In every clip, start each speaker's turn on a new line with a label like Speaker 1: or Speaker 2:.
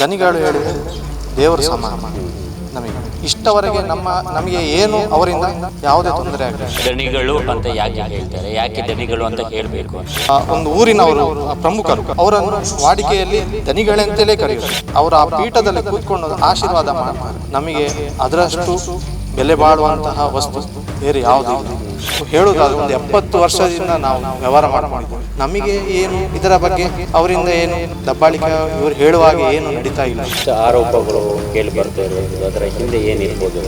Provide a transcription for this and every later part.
Speaker 1: ದನಿಗಳು ಹೇಳಿದ್ರೆ ದೇವರು ಸಮಾನ ನಮಗೆ ಇಷ್ಟವರೆಗೆ ನಮ್ಮ ನಮಗೆ ಏನು ಅವರಿಂದ ಯಾವುದೇ ತೊಂದರೆ ದನಿಗಳು
Speaker 2: ದಣಿಗಳು ಅಂತ ಯಾಕೆ ಹೇಳ್ತಾರೆ? ಯಾಕೆ ದನಿಗಳು ಅಂತ ಹೇಳಬೇಕು?
Speaker 1: ಒಂದು ಊರಿನವರು ಪ್ರಮುಖರು ಅವರನ್ನು ವಾಡಿಕೆಯಲ್ಲಿ ದನಿಗಳೆಂತಲೇ ಕರೆಯುವರು ಅವರ ಆ ಪೀಠದಲ್ಲಿ ಕೂತ್ಕೊಂಡು ಆಶೀರ್ವಾದ ಮಾಡ್ತಾರೆ. ನಮಗೆ ಅದರಷ್ಟು ಬೆಲೆ ಬಾಳುವಂತಹ ವಸ್ತು ಬೇರೆ ಯಾವ್ದು ಹೇಳೋದಾದ್ರೆ ಒಂದು ಎಪ್ಪತ್ತು ವರ್ಷದಿಂದ ನಾವು ವ್ಯವಹಾರ ಮಾಡ್ಕೊಂಡಿದ್ದೇವೆ. ನಮಗೆ ಏನು ಇದರ ಬಗ್ಗೆ ಅವರಿಂದ ಏನು ದಬ್ಬಾಳಿಕೆ ಇವರು ಹೇಳುವಾಗ ಏನು ನಡೀತಾ ಇಲ್ಲ.
Speaker 2: ಆರೋಪಗಳು ಕೇಳಿ ಬರ್ತಾ ಇರೋದು ಅದರ ಹಿಂದೆ ಏನಿರ್ಬೋದು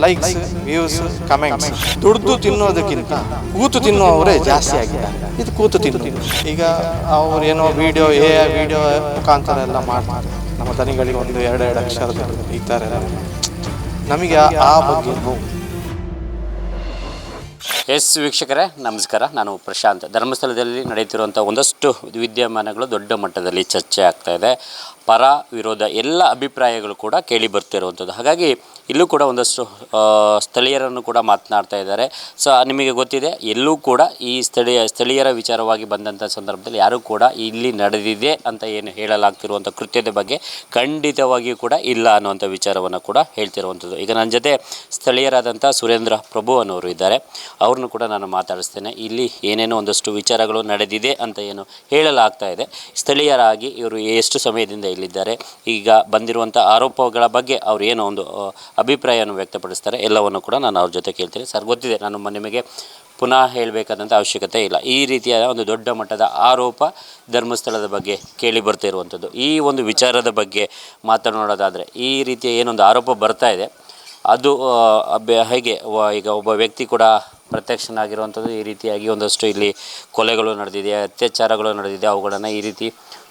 Speaker 1: ಲೈಕ್ಸ್ ವ್ಯೂಸ್ ಕಮೆಂಟ್ಸ್ ದುಡ್ದು ತಿನ್ನೋದಕ್ಕಿಂತ ಕೂತು ತಿನ್ನುವವರೇ ಜಾಸ್ತಿ ಆಗಿದ್ದಾರೆ. ಇದು ಕೂತು ತಿನ್ನು ಈಗ ಅವ್ರು ಏನೋ ವಿಡಿಯೋ ಏ ವಿಡಿಯೋ ಮುಖಾಂತರ ಎಲ್ಲ ಮಾಡ್ತಾರೆ. ನಮ್ಮ ದನಿಗಳಿಗೆ ಒಂದು ಎರಡು ಎರಡು ಅಕ್ಷರ ಈ ಥರ ಎಲ್ಲ. ನಮಗೆ ಆ- ಬಗ್ಗೆ
Speaker 2: ಎಸ್ ವೀಕ್ಷಕರೇ ನಮಸ್ಕಾರ. ನಾನು ಪ್ರಶಾಂತ್. ಧರ್ಮಸ್ಥಳದಲ್ಲಿ ನಡೆಯುತ್ತಿರುವಂಥ ಒಂದಷ್ಟು ವಿದ್ಯಮಾನಗಳು ದೊಡ್ಡ ಮಟ್ಟದಲ್ಲಿ ಚರ್ಚೆ ಆಗ್ತಾ ಇದೆ. ಪರ ವಿರೋಧ ಎಲ್ಲ ಅಭಿಪ್ರಾಯಗಳು ಕೂಡ ಕೇಳಿ ಬರ್ತಿರುವಂಥದ್ದು. ಹಾಗಾಗಿ ಇಲ್ಲೂ ಕೂಡ ಒಂದಷ್ಟು ಸ್ಥಳೀಯರನ್ನು ಕೂಡ ಮಾತನಾಡ್ತಾ ಇದ್ದಾರೆ. ಸೊ, ನಿಮಗೆ ಗೊತ್ತಿದೆ, ಎಲ್ಲೂ ಕೂಡ ಈ ಸ್ಥಳೀಯ, ಸ್ಥಳೀಯರ ವಿಚಾರವಾಗಿ ಬಂದಂಥ ಸಂದರ್ಭದಲ್ಲಿ ಯಾರೂ ಕೂಡ ಇಲ್ಲಿ ನಡೆದಿದೆ ಅಂತ ಏನು ಹೇಳಲಾಗ್ತಿರುವಂಥ ಕೃತ್ಯದ ಬಗ್ಗೆ ಖಂಡಿತವಾಗಿಯೂ ಕೂಡ ಇಲ್ಲ ಅನ್ನುವಂಥ ವಿಚಾರವನ್ನು ಕೂಡ ಹೇಳ್ತಿರುವಂಥದ್ದು. ಈಗ ನನ್ನ ಜೊತೆ ಸ್ಥಳೀಯರಾದಂಥ ಸುರೇಂದ್ರ ಪ್ರಭು ಅನ್ನೋರು ಇದ್ದಾರೆ. ಅವ್ರನ್ನು ಕೂಡ ನಾನು ಮಾತಾಡಿಸ್ತೇನೆ. ಇಲ್ಲಿ ಏನೇನೋ ಒಂದಷ್ಟು ವಿಚಾರಗಳು ನಡೆದಿದೆ ಅಂತ ಏನು ಹೇಳಲಾಗ್ತಾ ಇದೆ. ಸ್ಥಳೀಯರಾಗಿ ಇವರು ಎಷ್ಟು ಸಮಯದಿಂದ ಇಲ್ಲಿದ್ದಾರೆ ಈಗ ಬಂದಿರುವಂಥ ಆರೋಪಗಳ ಬಗ್ಗೆ ಅವ್ರು ಏನೋ ಒಂದು ಅಭಿಪ್ರಾಯವನ್ನು ವ್ಯಕ್ತಪಡಿಸ್ತಾರೆ. ಎಲ್ಲವನ್ನು ಕೂಡ ನಾನು ಅವ್ರ ಜೊತೆ ಕೇಳ್ತೀನಿ. ಸರ್, ಗೊತ್ತಿದೆ, ನಾನು ನಿಮಗೆ ಪುನಃ ಹೇಳಬೇಕಾದಂಥ ಅವಶ್ಯಕತೆ ಇಲ್ಲ. ಈ ರೀತಿಯಾದ ಒಂದು ದೊಡ್ಡ ಮಟ್ಟದ ಆರೋಪ ಧರ್ಮಸ್ಥಳದ ಬಗ್ಗೆ ಕೇಳಿ ಬರ್ತಾ ಇರುವಂಥದ್ದು. ಈ ಒಂದು ವಿಚಾರದ ಬಗ್ಗೆ ಮಾತನಾಡೋದಾದರೆ, ಈ ರೀತಿಯ ಏನೊಂದು ಆರೋಪ ಬರ್ತಾ ಇದೆ. ಅದು ಹೇಗೆ ಈಗ ಒಬ್ಬ ವ್ಯಕ್ತಿ ಕೂಡ ಪ್ರತ್ಯಕ್ಷನಾಗಿರುವಂಥದ್ದು. ಈ ರೀತಿಯಾಗಿ ಒಂದಷ್ಟು ಇಲ್ಲಿ ಕೊಲೆಗಳು ನಡೆದಿದೆ, ಅತ್ಯಾಚಾರಗಳು ನಡೆದಿದೆ. ಅವುಗಳನ್ನು ಈ ರೀತಿ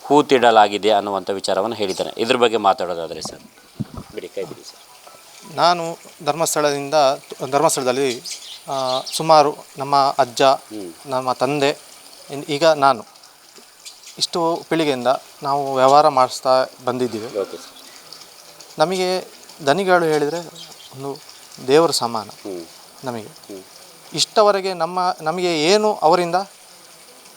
Speaker 2: ಹೂತಿಡಲಾಗಿದೆ ಅನ್ನುವಂಥ ವಿಚಾರವನ್ನು ಹೇಳಿದ್ದಾನೆ. ಇದ್ರ ಬಗ್ಗೆ ಮಾತಾಡೋದಾದರೆ ಸರ್ ಬಿಡಿ ಕೈ ಬಿಡಿ ಸರ್.
Speaker 1: ನಾನು ಧರ್ಮಸ್ಥಳದಿಂದ ಧರ್ಮಸ್ಥಳದಲ್ಲಿ ಸುಮಾರು ನಮ್ಮ ಅಜ್ಜ ನಮ್ಮ ತಂದೆ ಈಗ ನಾನು ಇಷ್ಟು ಪೀಳಿಗೆಯಿಂದ ನಾವು ವ್ಯವಹಾರ ಮಾಡಿಸ್ತಾ ಬಂದಿದ್ದೀವಿ. ನಮಗೆ ದನಿಗಳು ಹೇಳಿದರೆ ಒಂದು ದೇವರ ಸಮಾನ ನಮಗೆ. ಇಷ್ಟವರೆಗೆ ನಮ್ಮ ನಮಗೆ ಏನು ಅವರಿಂದ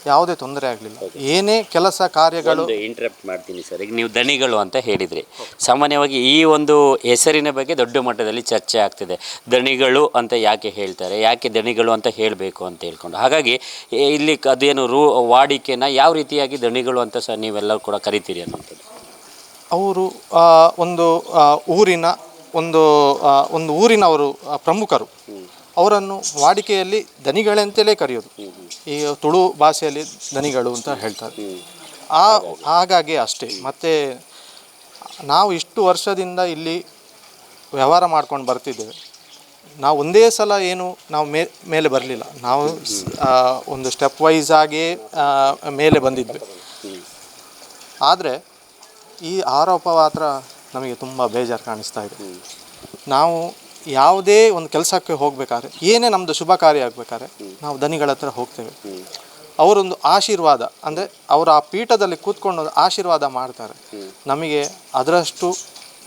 Speaker 1: ಯಾವುದೇ ತೊಂದರೆ ಆಗಲಿಲ್ಲ. ಏನೇ ಕೆಲಸ ಕಾರ್ಯಗಳು
Speaker 2: ಒಂದು ಇಂಟರಪ್ಟ್ ಮಾಡ್ತೀನಿ ಸರ್ ಈಗ ನೀವು ದಣಿಗಳು ಅಂತ ಹೇಳಿದ್ರಿ. ಸಾಮಾನ್ಯವಾಗಿ ಈ ಒಂದು ಹೆಸರಿನ ಬಗ್ಗೆ ದೊಡ್ಡ ಮಟ್ಟದಲ್ಲಿ ಚರ್ಚೆ ಆಗ್ತಿದೆ. ದಣಿಗಳು ಅಂತ ಯಾಕೆ ಹೇಳ್ತಾರೆ? ಯಾಕೆ ದಣಿಗಳು ಅಂತ ಹೇಳಬೇಕು ಅಂತ ಹೇಳ್ಕೊಂಡು. ಹಾಗಾಗಿ ಇಲ್ಲಿ ಕ- ಅದೇನು ರೂ ವಾಡಿಕೆನ ಯಾವ ರೀತಿಯಾಗಿ ದಣಿಗಳು ಅಂತ ಸಹ ನೀವೆಲ್ಲರೂ ಕೂಡ ಕರಿತೀರಿ ಅನ್ನೋಂಥದ್ದು
Speaker 1: ಅವರು ಒಂದು ಆ, ಊರಿನ ಒಂದು ಆ, ಒಂದು ಊರಿನವರು ಆ, ಪ್ರಮುಖರು. ಅವರನ್ನು ವಾಡಿಕೆಯಲ್ಲಿ ದನಿಗಳೆಂತಲೇ ಕರೆಯೋದು. ಈ ತುಳು ಭಾಷೆಯಲ್ಲಿ ದನಿಗಳು ಅಂತ ಹೇಳ್ತಾರೆ. ಆ, ಹಾಗಾಗಿ ಅಷ್ಟೇ. ಮತ್ತು ನಾವು ಇಷ್ಟು ವರ್ಷದಿಂದ ಇಲ್ಲಿ ವ್ಯವಹಾರ ಮಾಡ್ಕೊಂಡು ಬರ್ತಿದ್ದೇವೆ. ನಾವು ಒಂದೇ ಸಲ ಏನು ನಾವು ಮೇ, ಮೇಲೆ ಬರಲಿಲ್ಲ. ನಾವು ಒಂದು ಸ್ಟೆಪ್ ವೈಸ್ ಆಗಿ ಮೇಲೆ ಬಂದಿದ್ವಿ. ಆದರೆ ಈ ಆರೋಪ ಮಾತ್ರ ನಮಗೆ ತುಂಬ ಬೇಜಾರು ಕಾಣಿಸ್ತಾ ಇದೆ. ನಾವು ಯಾವುದೇ ಒಂದು ಕೆಲಸಕ್ಕೆ ಹೋಗಬೇಕಾದ್ರೆ, ಏನೇ ನಮ್ಮದು ಶುಭ ಕಾರ್ಯ ಆಗಬೇಕಾದ್ರೆ ನಾವು ದನಿಗಳ ಹತ್ರ ಹೋಗ್ತೇವೆ. ಅವರೊಂದು ಆಶೀರ್ವಾದ, ಅಂದರೆ ಅವರು ಆ ಪೀಠದಲ್ಲಿ ಕೂತ್ಕೊಂಡು ಒಂದು ಆಶೀರ್ವಾದ ಮಾಡ್ತಾರೆ. ನಮಗೆ ಅದರಷ್ಟು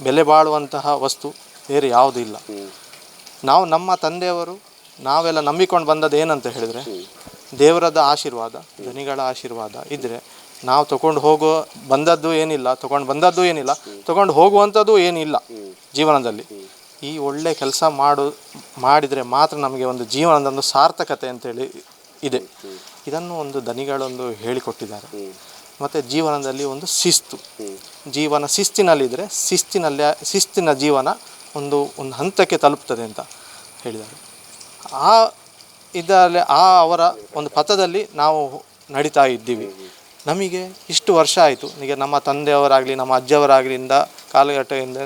Speaker 1: ಬೆಲೆ ಬಾಳುವಂತಹ ವಸ್ತು ಬೇರೆ ಯಾವುದೂ ಇಲ್ಲ. ನಾವು ನಮ್ಮ ತಂದೆಯವರು, ನಾವೆಲ್ಲ ನಂಬಿಕೊಂಡು ಬಂದದ್ದು ಏನಂತ ಹೇಳಿದರೆ, ದೇವರದ ಆಶೀರ್ವಾದ, ದನಿಗಳ ಆಶೀರ್ವಾದ ಇದ್ದರೆ ನಾವು ತಗೊಂಡು ಹೋಗೋ ಬಂದದ್ದು ಏನಿಲ್ಲ, ತಗೊಂಡು ಬಂದದ್ದು ಏನಿಲ್ಲ, ತಗೊಂಡು ಹೋಗುವಂಥದ್ದು ಏನಿಲ್ಲ ಜೀವನದಲ್ಲಿ. ಈ ಒಳ್ಳೆ ಕೆಲಸ ಮಾಡು, ಮಾಡಿದರೆ ಮಾತ್ರ ನಮಗೆ ಒಂದು ಜೀವನದ ಒಂದು ಸಾರ್ಥಕತೆ ಅಂತೇಳಿ ಇದೆ. ಇದನ್ನು ಒಂದು ದನಿಗಳೊಂದು ಹೇಳಿಕೊಟ್ಟಿದ್ದಾರೆ. ಮತ್ತು ಜೀವನದಲ್ಲಿ ಒಂದು ಶಿಸ್ತು. ಜೀವನ ಶಿಸ್ತಿನಲ್ಲಿದ್ದರೆ ಶಿಸ್ತಿನಲ್ಲಿ, ಶಿಸ್ತಿನ ಜೀವನ ಒಂದು ಒಂದು ಹಂತಕ್ಕೆ ತಲುಪ್ತದೆ ಅಂತ ಹೇಳಿದ್ದಾರೆ. ಆ ಇದರಲ್ಲಿ, ಆ ಅವರ ಒಂದು ಪಥದಲ್ಲಿ ನಾವು ನಡೀತಾ ಇದ್ದೀವಿ. ನಮಗೆ ಇಷ್ಟು ವರ್ಷ ಆಯಿತು. ಈಗ ನಮ್ಮ ತಂದೆಯವರಾಗಲಿ, ನಮ್ಮ ಅಜ್ಜವರಾಗಲಿಂದ ಕಾಲಘಟ್ಟದಿಂದ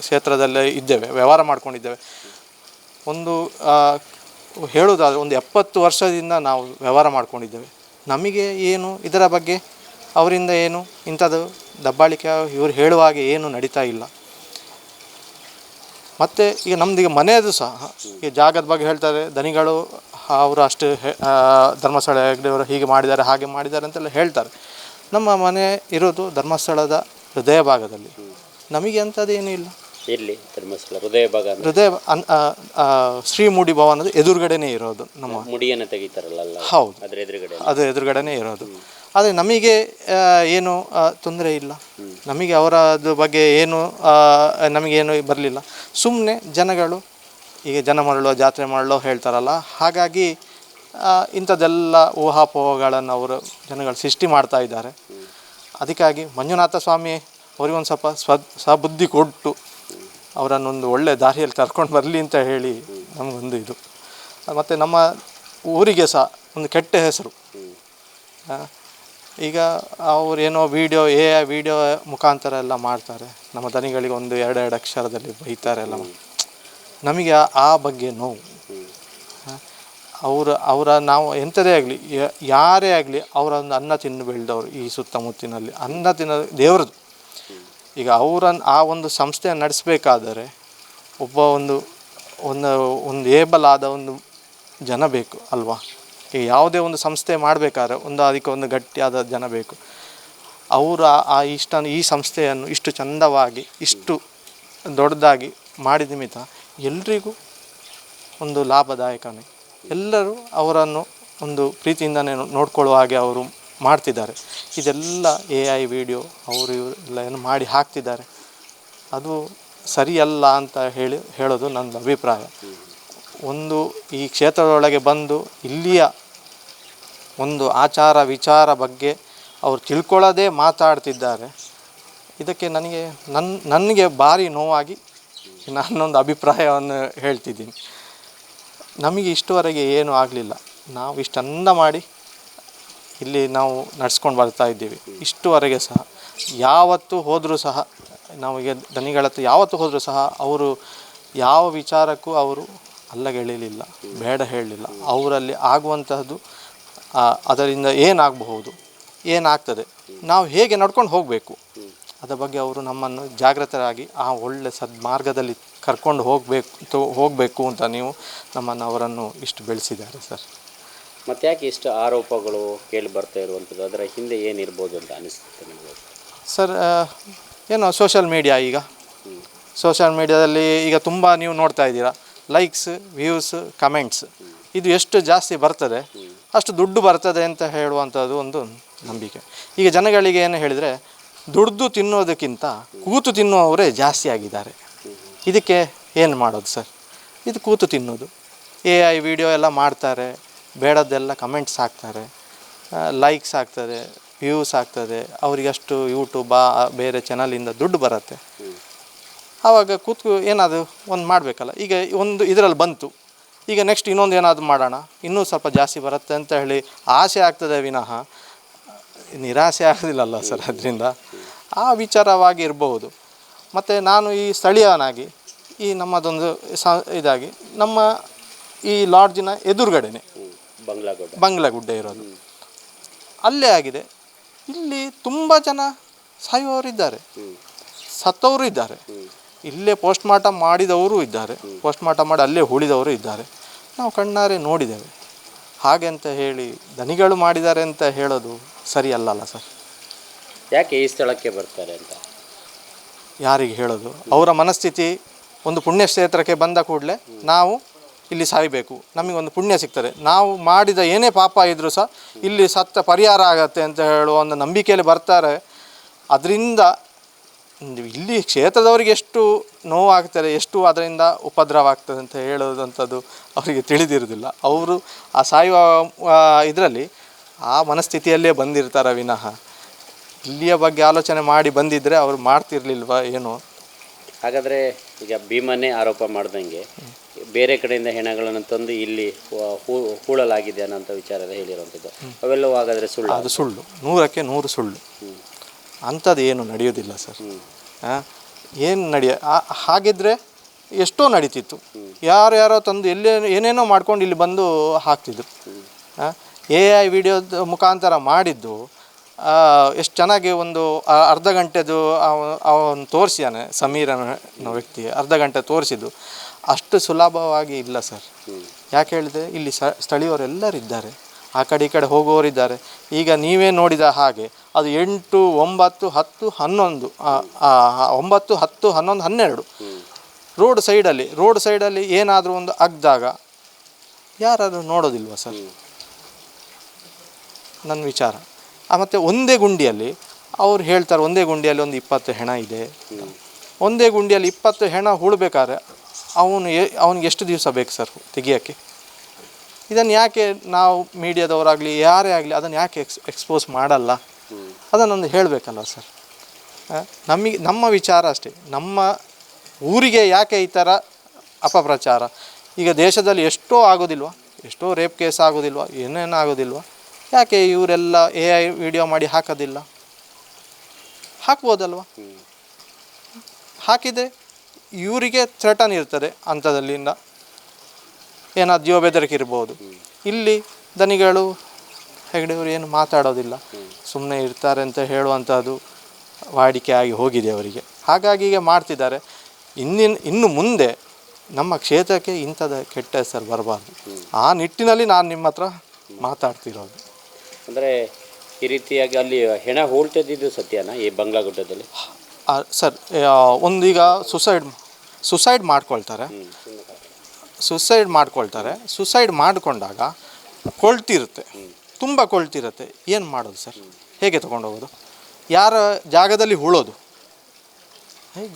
Speaker 1: ಕ್ಷೇತ್ರದಲ್ಲೇ ಇದ್ದೇವೆ, ವ್ಯವಹಾರ ಮಾಡ್ಕೊಂಡಿದ್ದೇವೆ. ಒಂದು ಹೇಳೋದಾದರೆ ಒಂದು ಎಪ್ಪತ್ತು ವರ್ಷದಿಂದ ನಾವು ವ್ಯವಹಾರ ಮಾಡ್ಕೊಂಡಿದ್ದೇವೆ. ನಮಗೆ ಏನು, ಇದರ ಬಗ್ಗೆ ಅವರಿಂದ ಏನು, ಇಂಥದ್ದು ದಬ್ಬಾಳಿಕೆ, ಇವರು ಹೇಳುವ ಹಾಗೆ ಏನು ನಡೀತಾ ಇಲ್ಲ. ಮತ್ತು ಈಗ ನಮ್ದು ಈಗ ಮನೆಯದು ಸಹ, ಈ ಜಾಗದ ಬಗ್ಗೆ ಹೇಳ್ತಾರೆ, ದನಿಗಳು ಅವರು ಅಷ್ಟು ಧರ್ಮಸ್ಥಳ ಹೆಗ್ಡೆಯವರು ಹೀಗೆ ಮಾಡಿದ್ದಾರೆ, ಹಾಗೆ ಮಾಡಿದ್ದಾರೆ ಅಂತೆಲ್ಲ ಹೇಳ್ತಾರೆ. ನಮ್ಮ ಮನೆ ಇರೋದು ಧರ್ಮಸ್ಥಳದ ಹೃದಯ ಭಾಗದಲ್ಲಿ. ನಮಗೆ ಅಂಥದ್ದೇನೂ ಇಲ್ಲ.
Speaker 2: ಎಲ್ಲಿ ಧರ್ಮಸ್ಥಳ ಹೃದಯ ಭಾಗ
Speaker 1: ಹೃದಯ ಅನ್- ಆ, ಆ, ಶ್ರೀಮೂಡಿ ಭವನದ ಎದುರುಗಡೆನೇ ಇರೋದು ನಮ್ಮ
Speaker 2: ಮುಡಿಯನ್ನು ತೆಗಿತಾರಲ್ಲ ಅಲ್ಲ?
Speaker 1: ಹೌದು.
Speaker 2: ಅದ್ರ ಎದುರುಗಡೆ
Speaker 1: ಅದು ಎದುರುಗಡೆನೇ ಇರೋದು. ಆದರೆ ನಮಗೆ ಆ, ಏನು ತೊಂದರೆ ಇಲ್ಲ. ನಮಗೆ ಅವರದ್ದು ಬಗ್ಗೆ ಏನು ಆ, ನಮಗೇನು ಬರಲಿಲ್ಲ. ಸುಮ್ಮನೆ ಜನಗಳು ಈಗ ಜನ ಮರಳೋ ಜಾತ್ರೆ ಮಾಡಲೋ ಹೇಳ್ತಾರಲ್ಲ ಹಾಗಾಗಿ ಆ, ಇಂಥದ್ದೆಲ್ಲ ಊಹಾಪೋಹಗಳನ್ನು ಅವರು ಜನಗಳು ಸೃಷ್ಟಿ ಮಾಡ್ತಾ ಇದ್ದಾರೆ. ಅದಕ್ಕಾಗಿ ಮಂಜುನಾಥ ಸ್ವಾಮಿ ಅವರಿಗೊಂದು ಸ್ವಲ್ಪ ಸ್ವ ಸಬುದ್ಧಿ ಕೊಟ್ಟು ಅವರನ್ನೊಂದು ಒಳ್ಳೆ ದಾರಿಯಲ್ಲಿ ಕರ್ಕೊಂಡು ಬರಲಿ ಅಂತ ಹೇಳಿ ನಮಗೊಂದು ಇದು. ಮತ್ತು ನಮ್ಮ ಊರಿಗೆ ಸಹ ಒಂದು ಕೆಟ್ಟ ಹೆಸರು. ಈಗ ಈಗ ಏನೋ ವೀಡಿಯೋ ಎ ಐ ವಿಡಿಯೋ ಮುಖಾಂತರ ಎಲ್ಲ ಮಾಡ್ತಾರೆ. ನಮ್ಮ ದನಿಗಳಿಗೆ ಒಂದು ಎರಡು ಎರಡು ಅಕ್ಷರದಲ್ಲಿ ಬೈತಾರೆ ಎಲ್ಲ. ನಮಗೆ ಆ- ಆ ಬಗ್ಗೆ ನೋವು. ಅವರ ಅವರ ನಾವು ಎಂಥದೇ ಆಗಲಿ ಯಾರೇ ಆಗಲಿ ಅವರ ಒಂದು ಅನ್ನ ತಿಂದು ಬೆಳೆದವರು ಈ ಸುತ್ತಮುತ್ತಿನಲ್ಲಿ. ಅನ್ನ ತಿನ್ನೋ ದೇವ್ರದ್ದು. ಈಗ ಅವರನ್ನು ಆ ಒಂದು ಸಂಸ್ಥೆಯನ್ನು ನಡೆಸಬೇಕಾದರೆ ಒಬ್ಬ ಒಂದು ಒಂದು ಒಂದು ಏಬಲ್ ಆದ ಒಂದು ಜನ ಬೇಕು ಅಲ್ವಾ? ಈಗ ಯಾವುದೇ ಒಂದು ಸಂಸ್ಥೆ ಮಾಡಬೇಕಾದ್ರೆ ಒಂದು ಅದಕ್ಕೆ ಒಂದು ಗಟ್ಟಿಯಾದ ಜನ ಬೇಕು. ಅವರು ಆ- ಇಷ್ಟನ್ನು ಇಷ್ಟ ಈ ಸಂಸ್ಥೆಯನ್ನು ಇಷ್ಟು ಚಂದವಾಗಿ, ಇಷ್ಟು ದೊಡ್ಡದಾಗಿ ಮಾಡಿದ ನಿಮಿತ್ತ ಎಲ್ರಿಗೂ ಒಂದು ಲಾಭದಾಯಕನೇ. ಎಲ್ಲರೂ ಅವರನ್ನು ಒಂದು ಪ್ರೀತಿಯಿಂದನೇ ನೋಡ್ಕೊಳ್ಳುವ ಹಾಗೆ ಅವರು ಮಾಡ್ತಿದ್ದಾರೆ. ಇದೆಲ್ಲ ಎ ಐ ವಿಡಿಯೋ ಅವರು ಇವರು ಎಲ್ಲ ಏನು ಮಾಡಿ ಹಾಕ್ತಿದ್ದಾರೆ. ಅದು ಸರಿಯಲ್ಲ ಅಂತ ಹೇಳಿ, ಹೇಳೋದು ನನ್ನ ಅಭಿಪ್ರಾಯ. ಒಂದು ಈ ಕ್ಷೇತ್ರದೊಳಗೆ ಬಂದು ಇಲ್ಲಿಯ ಒಂದು ಆಚಾರ ವಿಚಾರ ಬಗ್ಗೆ ಅವರು ತಿಳ್ಕೊಳ್ಳೋದೇ ಮಾತಾಡ್ತಿದ್ದಾರೆ. ಇದಕ್ಕೆ ನನಗೆ ನನ್ನ ನನಗೆ ಭಾರಿ ನೋವಾಗಿ ನಾನೊಂದು ಅಭಿಪ್ರಾಯವನ್ನು ಹೇಳ್ತಿದ್ದೀನಿ. ನಮಗೆ ಇಷ್ಟುವರೆಗೆ ಏನೂ ಆಗಲಿಲ್ಲ. ನಾವು ಇಷ್ಟೆಲ್ಲ ಮಾಡಿ ಇಲ್ಲಿ ನಾವು ನಡ್ಸ್ಕೊಂಡು ಬರ್ತಾ ಇದ್ದೀವಿ. ಇಷ್ಟುವರೆಗೆ ಸಹ, ಯಾವತ್ತು ಹೋದರೂ ಸಹ, ನಮಗೆ ದನಿಗಳ ಯಾವತ್ತು ಹೋದರೂ ಸಹ ಅವರು ಯಾವ ವಿಚಾರಕ್ಕೂ ಅವರು ಅಲ್ಲಗೆಳಿಲಿಲ್ಲ, ಬೇಡ ಹೇಳಲಿಲ್ಲ. ಅವರಲ್ಲಿ ಆಗುವಂತಹದ್ದು ಅದರಿಂದ ಏನಾಗಬಹುದು, ಏನಾಗ್ತದೆ, ನಾವು ಹೇಗೆ ನಡ್ಕೊಂಡು ಹೋಗಬೇಕು ಅದರ ಬಗ್ಗೆ ಅವರು ನಮ್ಮನ್ನು ಜಾಗೃತರಾಗಿ ಆ ಒಳ್ಳೆ ಸದ್ಮಾರ್ಗದಲ್ಲಿ ಕರ್ಕೊಂಡು ಹೋಗಬೇಕು ಹೋಗಬೇಕು ಅಂತ ನೀವು ನಮ್ಮನ್ನು ಅವರನ್ನು ಇಷ್ಟು ಬೆಳೆಸಿದ್ದಾರೆ ಸರ್.
Speaker 2: ಮತ್ತೆ ಯಾಕೆ ಇಷ್ಟು ಆರೋಪಗಳು ಕೇಳಿ ಬರ್ತಾ ಇರುವಂಥದ್ದು? ಅದರ ಹಿಂದೆ ಏನಿರ್ಬೋದು ಅಂತ ಅನಿಸುತ್ತೆ ನಿಮಗೆ?
Speaker 1: ಸರ್ ಏನು ಸೋಷಿಯಲ್ ಮೀಡಿಯಾ ಈಗ? ಸೋಷಿಯಲ್ ಮೀಡಿಯಾದಲ್ಲಿ ಈಗ ತುಂಬ ನೀವು ನೋಡ್ತಾ ಇದ್ದೀರಾ? ಲೈಕ್ಸ್ ವ್ಯೂಸ್ ಕಮೆಂಟ್ಸ್ ಇದು ಎಷ್ಟು ಜಾಸ್ತಿ ಬರ್ತದೆ ಅಷ್ಟು ದುಡ್ಡು ಬರ್ತದೆ ಅಂತ ಹೇಳುವಂಥದ್ದು ಒಂದು ನಂಬಿಕೆ. ಈಗ ಜನಗಳಿಗೆ ಏನು ಹೇಳಿದರೆ ದುಡ್ದು ತಿನ್ನೋದಕ್ಕಿಂತ ಕೂತು ತಿನ್ನುವವರೇ ಜಾಸ್ತಿ ಆಗಿದ್ದಾರೆ. ಇದಕ್ಕೆ ಏನು ಮಾಡೋದು ಸರ್? ಇದು ಕೂತು ತಿನ್ನೋದು. ಎ ಐ ವಿಡಿಯೋ ಎಲ್ಲ ಮಾಡ್ತಾರೆ ಬೇಡದ್ದೆಲ್ಲ ಕಮೆಂಟ್ಸ್ ಹಾಕ್ತಾರೆ ಲೈಕ್ಸ್ ಆಗ್ತದೆ ವ್ಯೂಸ್ ಆಗ್ತದೆ. ಅವರಿಗಷ್ಟು ಯೂಟ್ಯೂಬ್ ಬೇರೆ ಚಾನಲಿಂದ ದುಡ್ಡು ಬರುತ್ತೆ. ಆವಾಗ ಕೂತ್ಕು, ಏನಾದರೂ ಒಂದು ಮಾಡಬೇಕಲ್ಲ. ಈಗ ಒಂದು ಇದರಲ್ಲಿ ಬಂತು. ಈಗ ನೆಕ್ಸ್ಟ್ ಇನ್ನೊಂದು ಏನಾದರೂ ಮಾಡೋಣ. ಇನ್ನೂ ಸ್ವಲ್ಪ ಜಾಸ್ತಿ ಬರುತ್ತೆ ಅಂತ ಹೇಳಿ ಆಸೆ ಆಗ್ತದೆ ವಿನಃ. ನಿರಾಸೆ ಆಗೋದಿಲ್ಲಲ್ಲ ಸರ್ ಅದರಿಂದ? ಆ ವಿಚಾರವಾಗಿ ಇರಬಹುದು. ಮತ್ತು ನಾನು ಈ ಸ್ಥಳೀಯನಾಗಿ, ಈ ನಮ್ಮದೊಂದು ಸ, ಇದಾಗಿ, ನಮ್ಮ ಈ ಲಾಡ್ಜಿನ ಎದುರುಗಡೆನೆ.
Speaker 2: ಬಂಗ್ಲಾಗೋಡ
Speaker 1: ಬಂಗ್ಲಾಗುಡ್ಡೆ ಇರೋದು. ಅಲ್ಲೇ ಆಗಿದೆ. ಇಲ್ಲಿ ತುಂಬ ಜನ ಸಾಯುವವರಿದ್ದಾರೆ ಸತ್ತವರು ಇದ್ದಾರೆ. ಇಲ್ಲೇ ಪೋಸ್ಟ್ ಮಾರ್ಟಮ್ ಮಾಡಿದವರು ಇದ್ದಾರೆ. ಪೋಸ್ಟ್ ಮಾರ್ಟಮ್ ಮಾಡಿ ಅಲ್ಲೇ ಉಳಿದವರು ಇದ್ದಾರೆ. ನಾವು ಕಣ್ಣಾರೆ ನೋಡಿದ್ದೇವೆ. ಹಾಗೆ ಅಂತ ಹೇಳಿ ದನಿಗಳು ಮಾಡಿದ್ದಾರೆ ಅಂತ ಹೇಳೋದು ಸರಿಯಲ್ಲಲ್ಲ ಸರ್?
Speaker 2: ಯಾಕೆ ಈ ಸ್ಥಳಕ್ಕೆ ಬರ್ತಾರೆ ಅಂತ?
Speaker 1: ಯಾರಿಗೆ ಹೇಳೋದು? ಅವರ ಮನಸ್ಥಿತಿ ಒಂದು ಪುಣ್ಯಕ್ಷೇತ್ರಕ್ಕೆ ಬಂದ ಕೂಡಲೇ ನಾವು ಇಲ್ಲಿ ಸಾಯಬೇಕು. ನಮಗೊಂದು ಪುಣ್ಯ ಸಿಗ್ತದೆ. ನಾವು ಮಾಡಿದ ಏನೇ ಪಾಪ ಇದ್ದರೂ ಸಹ ಇಲ್ಲಿ ಸತ್ತ ಪರಿಹಾರ ಆಗತ್ತೆ ಅಂತ ಹೇಳುವ ಒಂದು ನಂಬಿಕೆಯಲ್ಲಿ ಬರ್ತಾರೆ. ಅದರಿಂದ ಇಲ್ಲಿ ಕ್ಷೇತ್ರದವರಿಗೆ ಎಷ್ಟು ನೋವಾಗ್ತದೆ ಎಷ್ಟು ಅದರಿಂದ ಉಪದ್ರವ ಆಗ್ತದೆ ಅಂತ ಹೇಳೋದಂಥದ್ದು ಅವರಿಗೆ ತಿಳಿದಿರೋದಿಲ್ಲ ಅವರು ಆ ಸಾಯುವ ಇದರಲ್ಲಿ ಆ ಮನಸ್ಥಿತಿಯಲ್ಲೇ ಬಂದಿರ್ತಾರೆ ವಿನಃ. ಇಲ್ಲಿಯ ಬಗ್ಗೆ ಆಲೋಚನೆ ಮಾಡಿ ಬಂದಿದ್ದರೆ ಅವರು ಮಾಡ್ತಿರ್ಲಿಲ್ವಾ, ಏನು?
Speaker 2: ಹಾಗಾದರೆ ಈಗ ಭೀಮನೇ ಆರೋಪ ಮಾಡ್ದಂಗೆ ಬೇರೆ ಕಡೆಯಿಂದ ಹೆಣಗಳನ್ನು ತಂದು ಇಲ್ಲಿ ಹೂಳಲಾಗಿದೆ ಅನ್ನೋಂಥ ವಿಚಾರ ಹೇಳಿರುವಂಥದ್ದು. ಅವೆಲ್ಲವೂ ಹಾಗಾದರೆ ಸುಳ್ಳು.
Speaker 1: ಅದು ಸುಳ್ಳು. ನೂರಕ್ಕೆ ನೂರು ಸುಳ್ಳು. ಅಂಥದ್ದು ಏನು ನಡೆಯೋದಿಲ್ಲ ಸರ್. ಏನು ನಡೆಯ ಹಾಗಿದ್ರೆ ಎಷ್ಟೋ ನಡೀತಿತ್ತು. ಯಾರು ಯಾರೋ ತಂದು ಎಲ್ಲೇ ಏನೇನೋ ಮಾಡ್ಕೊಂಡು ಇಲ್ಲಿ ಬಂದು ಹಾಕ್ತಿದ್ರು. ಎ ಐ ವಿಡಿಯೋದ ಮುಖಾಂತರ ಮಾಡಿದ್ದು ಎಷ್ಟು ಚೆನ್ನಾಗಿ ಒಂದು ಅರ್ಧ ಗಂಟೆದು ಅವನು ತೋರಿಸಿದಾನೆ ಸಮೀರನ ವ್ಯಕ್ತಿ ಅರ್ಧ ಗಂಟೆ ತೋರಿಸಿದ್ದು. ಅಷ್ಟು ಸುಲಭವಾಗಿ ಇಲ್ಲ ಸರ್. ಯಾಕೆ ಹೇಳಿದ್ರೆ ಇಲ್ಲಿ ಸ ಸ್ಥಳೀಯರೆಲ್ಲರಿದ್ದಾರೆ. ಆ ಕಡೆ ಈ ಕಡೆ ಹೋಗುವವರಿದ್ದಾರೆ ಈಗ ನೀವೇ ನೋಡಿದ ಹಾಗೆ ಅದು ಎಂಟು ಒಂಬತ್ತು ಹತ್ತು ಹನ್ನೊಂದು ಒಂಬತ್ತು ಹತ್ತು ಹನ್ನೊಂದು ಹನ್ನೆರಡು. ರೋಡ್ ಸೈಡಲ್ಲಿ ರೋಡ್ ಸೈಡಲ್ಲಿ ಏನಾದರೂ ಒಂದು ಅಗ್ದಾಗ ಯಾರಾದರೂ ನೋಡೋದಿಲ್ವ ಸರ್? ನನ್ನ ವಿಚಾರ. ಮತ್ತು ಒಂದೇ ಗುಂಡಿಯಲ್ಲಿ ಅವ್ರು ಹೇಳ್ತಾರೆ ಒಂದೇ ಗುಂಡಿಯಲ್ಲಿ ಒಂದು ಇಪ್ಪತ್ತು ಹೆಣ ಇದೆ ಒಂದೇ ಗುಂಡಿಯಲ್ಲಿ ಇಪ್ಪತ್ತು ಹೆಣ ಹೂಳ್ಬೇಕಾದ್ರೆ ಅವನು ಅವನಿಗೆ ಎಷ್ಟು ದಿವಸ ಬೇಕು ಸರ್ ತೆಗಿಯೋಕ್ಕೆ? ಇದನ್ನು ಯಾಕೆ ನಾವು ಮೀಡಿಯಾದವರಾಗಲಿ, ಯಾರೇ ಆಗಲಿ ಅದನ್ನು ಯಾಕೆ ಎಕ್ಸ್ ಎಕ್ಸ್ಪೋಸ್ ಮಾಡಲ್ಲ? ಅದನ್ನೊಂದು ಹೇಳಬೇಕಲ್ಲ ಸರ್? ನಮಗೆ, ನಮ್ಮ ವಿಚಾರ ಅಷ್ಟೇ. ನಮ್ಮ ಊರಿಗೆ ಯಾಕೆ ಈ ಥರ ಅಪಪ್ರಚಾರ? ಈಗ ದೇಶದಲ್ಲಿ ಎಷ್ಟೋ ಆಗೋದಿಲ್ವಾ? ಎಷ್ಟೋ ರೇಪ್ ಕೇಸ್ ಆಗೋದಿಲ್ವಾ? ಏನೇನು ಆಗೋದಿಲ್ವಾ? ಯಾಕೆ ಇವರೆಲ್ಲ ಎ ಐ ವಿಡಿಯೋ ಮಾಡಿ ಹಾಕೋದಿಲ್ಲ? ಹಾಕ್ಬೋದಲ್ವ? ಹಾಕಿದರೆ ಇವರಿಗೆ ಥ್ರೆಟನ್ ಇರ್ತದೆ ಅಂಥದಲ್ಲಿಂದ ಏನಾದ್ರು ಜೀವ ಬೆದರಿಕೆ ಇರ್ಬೋದು. ಇಲ್ಲಿ ದನಿಗಳು ಹೆಗಡೆಯವರು ಏನು ಮಾತಾಡೋದಿಲ್ಲ. ಸುಮ್ಮನೆ ಇರ್ತಾರೆ ಅಂತ ಹೇಳುವಂಥದ್ದು ವಾಡಿಕೆ ಆಗಿ ಹೋಗಿದೆ ಅವರಿಗೆ. ಹಾಗಾಗಿ ಈಗ ಮಾಡ್ತಿದ್ದಾರೆ. ಇನ್ನಿನ ಇನ್ನು ಮುಂದೆ ನಮ್ಮ ಕ್ಷೇತ್ರಕ್ಕೆ ಇಂಥದ ಕೆಟ್ಟ ಹೆಸರು ಬರಬಾರ್ದು. ಆ ನಿಟ್ಟಿನಲ್ಲಿ ನಾನು ನಿಮ್ಮ ಹತ್ರ ಮಾತಾಡ್ತಿರೋದು.
Speaker 2: ಅಂದರೆ ಈ ರೀತಿಯಾಗಿ ಅಲ್ಲಿ ಹೆಣ ಹೋಲ್ತದಿದ್ದು ಸತ್ಯನ ಈ ಬಂಗ್ಲಾಗುಡ್ಡದಲ್ಲಿ?
Speaker 1: ಸರ್ ಒಂದೀಗ ಸುಸೈಡ್ ಸುಸೈಡ್ ಮಾಡ್ಕೊಳ್ತಾರೆ. ಸುಸೈಡ್ ಮಾಡ್ಕೊಳ್ತಾರೆ. ಸುಸೈಡ್ ಮಾಡಿಕೊಂಡಾಗ ಕೊಳ್ತಿರುತ್ತೆ. ತುಂಬ ಕೊಳ್ತಿರುತ್ತೆ. ಏನು ಮಾಡೋದು ಸರ್? ಹೇಗೆ ತೊಗೊಂಡೋಗೋದು? ಯಾರ ಜಾಗದಲ್ಲಿ ಉಳೋದು?